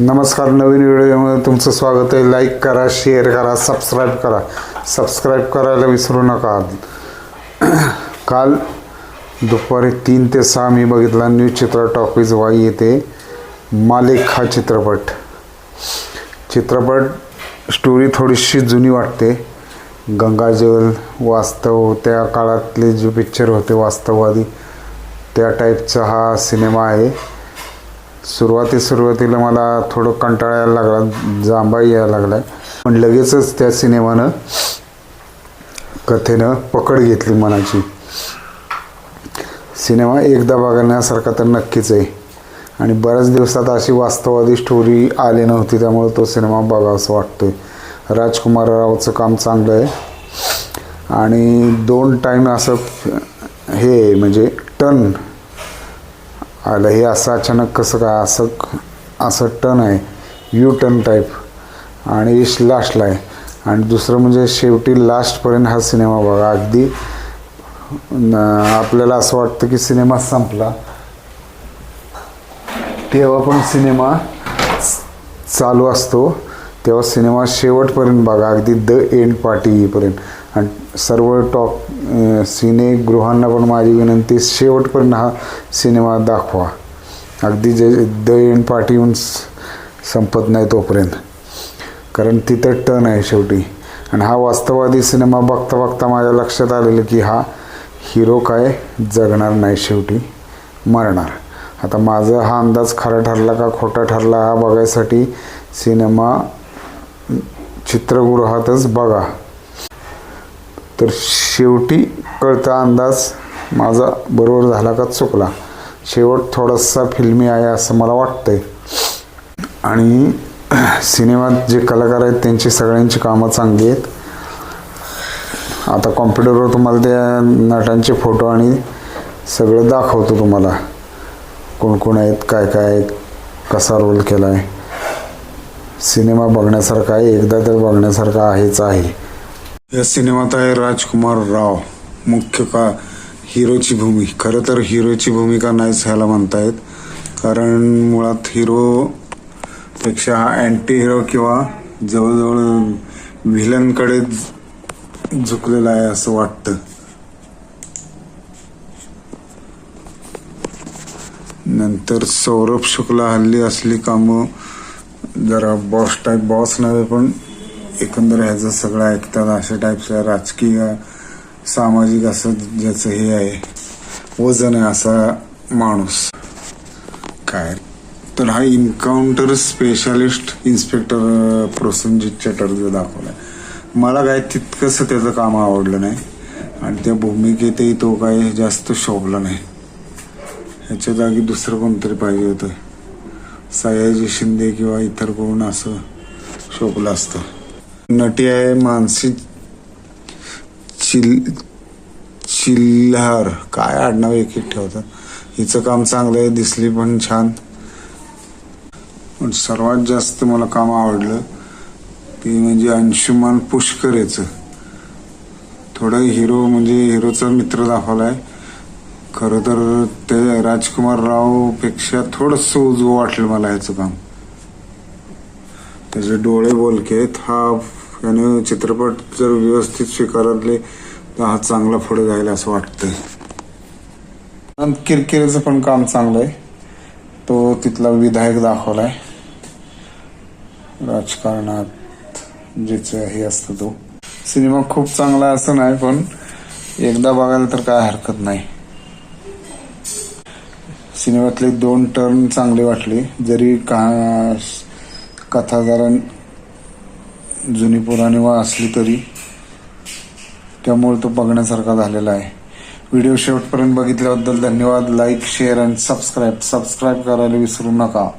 नमस्कार नवीन व्हिडिओमध्ये तुमचं स्वागत आहे. लाईक करा शेअर करा सबस्क्राईब करा. सबस्क्राईब करायला विसरू नका. काल दुपारी तीन ते सहा मी बघितला न्यू चित्र टॉकीज वाई येते मालिक हा चित्रपट. चित्रपट स्टोरी थोडीशी जुनी वाटते. गंगाजल वास्तव त्या काळातले जे पिक्चर होते वास्तववादी त्या टाईपचा हा सिनेमा आहे. सुरुवाती सुरुवातीला मला थोडं कंटाळा यायला लागला जांभा यायला लागला. पण लगेचच त्या सिनेमानं कथेनं पकड घेतली मनाची. सिनेमा एकदा बघण्यासारखा तर नक्कीच आहे. आणि बऱ्याच दिवसात अशी वास्तववादी स्टोरी आली नव्हती त्यामुळे तो सिनेमा बघावासा वाटतोय. राजकुमार रावचं काम चांगलं आहे. आणि दोन टाईम असं हे म्हणजे टन आलं. हे असं अचानक कसं काय? असं असं टन आहे. यू टर्न टाईप आणि इश लास्टला आहे. आणि दुसरं म्हणजे शेवटी लास्टपर्यंत हा सिनेमा बघा. अगदी आपल्याला असं वाटतं की सिनेमा संपला. तेव्हा पण सिनेमा चालू असतो. तेव्हा सिनेमा शेवटपर्यंत बघा. अगदी द एंड पार्टी येईपर्यंत. आणि सर्व टॉक सिनेगृहांना पण माझी विनंती शेवटपर्यंत हा सिनेमा दाखवा. अगदी जे द एंड पार्टी येऊन स- संपत नाही तोपर्यंत. कारण तिथं टन आहे शेवटी. आणि हा वास्तववादी सिनेमा बघता बघता माझ्या लक्षात आलेलं की हा हिरो काय जगणार नाही शेवटी मरणार. आता माझा हा अंदाज खरा ठरला का खोटा ठरला हा बघायसाठी सिनेमा चित्रगृहातच बघा. तर शेवटी कळता अंदाज माझा बरोबर झाला का चुकला. शेवट थोडासा फिल्मी आहे असं मला वाटतंय. आणि सिनेमात जे कलाकार आहेत त्यांची सगळ्यांची कामं चांगली आहेत. आता कॉम्प्युटरवर तुम्हाला त्या नटांचे फोटो आणि सगळं दाखवतो तुम्हाला. कोण कोण आहेत काय काय कसा रोल केला आहे सिनेमा बघण्यासारखा आहे एकदा तर बघण्यासारखा आहेच आहे. या सिनेमात आहे राजकुमार राव. मुख्य का हिरोची भूमिका खरं तर हिरोची भूमिका नाहीच ह्याला म्हणतायत. कारण मुळात हिरो पेक्षा हा अँटी हिरो किंवा जवळजवळ व्हिलनकडे झुकलेला आहे असं वाटतं. नंतर सौरभ शुक्ला हल्ली असली कामं जरा बॉस टाईप बॉस नव्हे पण एकंदर ह्याचं सगळं ऐकतात अशा टाईपच्या राजकीय सामाजिक असं ज्याचं हे आहे वजन आहे असा माणूस. काय? तर हा encounter specialist inspector Prosenjit Chatterjee दाखवलाय. मला काय तितकंसं त्याचं काम आवडलं नाही. आणि त्या भूमिकेतही तो काय जास्त शोभला नाही. ह्याच्या जागी दुसरं कोणतरी पाहिजे होतं? सयाजी शिंदे किंवा इतर कोण असं शोभलं असतं? नटी आहे मानसी चिल चिल्हार काय आडनाव एक एक ठेवतात? हिचं काम चांगलं आहे दिसली पण छान. पण सर्वात जास्त मला काम आवडलं ते म्हणजे अंशुमान पुष्करेचं थोडं हिरो म्हणजे हिरोचा मित्र दाखवलाय. खरं तर ते राजकुमार रावपेक्षा थोडस उजवं वाटलं मला ह्याचं काम. त्याचे डोळे बोलकेत हा आणि चित्रपट जर व्यवस्थित स्वीकारले तर हा चांगला पुढे जाईल असं वाटतंय. आणि किरकिरेचं पण काम चांगलं आहे तो तिथला विधायक दाखवलाय. राजकारणात ज्याचं हे असतं तो. सिनेमा खूप चांगला असं नाही पण एकदा बघायला तर काय हरकत नाही. सिनेमातले दोन टर्न चांगले वाटले. जरी का कथा जरा जुनी पुराणी वा असली तरी त्यामुळे तो बघण्यासारखा झालेला आहे. व्हिडिओ शेवटपर्यंत बघितल्याबद्दल धन्यवाद. Like share and subscribe subscribe करायला विसरू नका.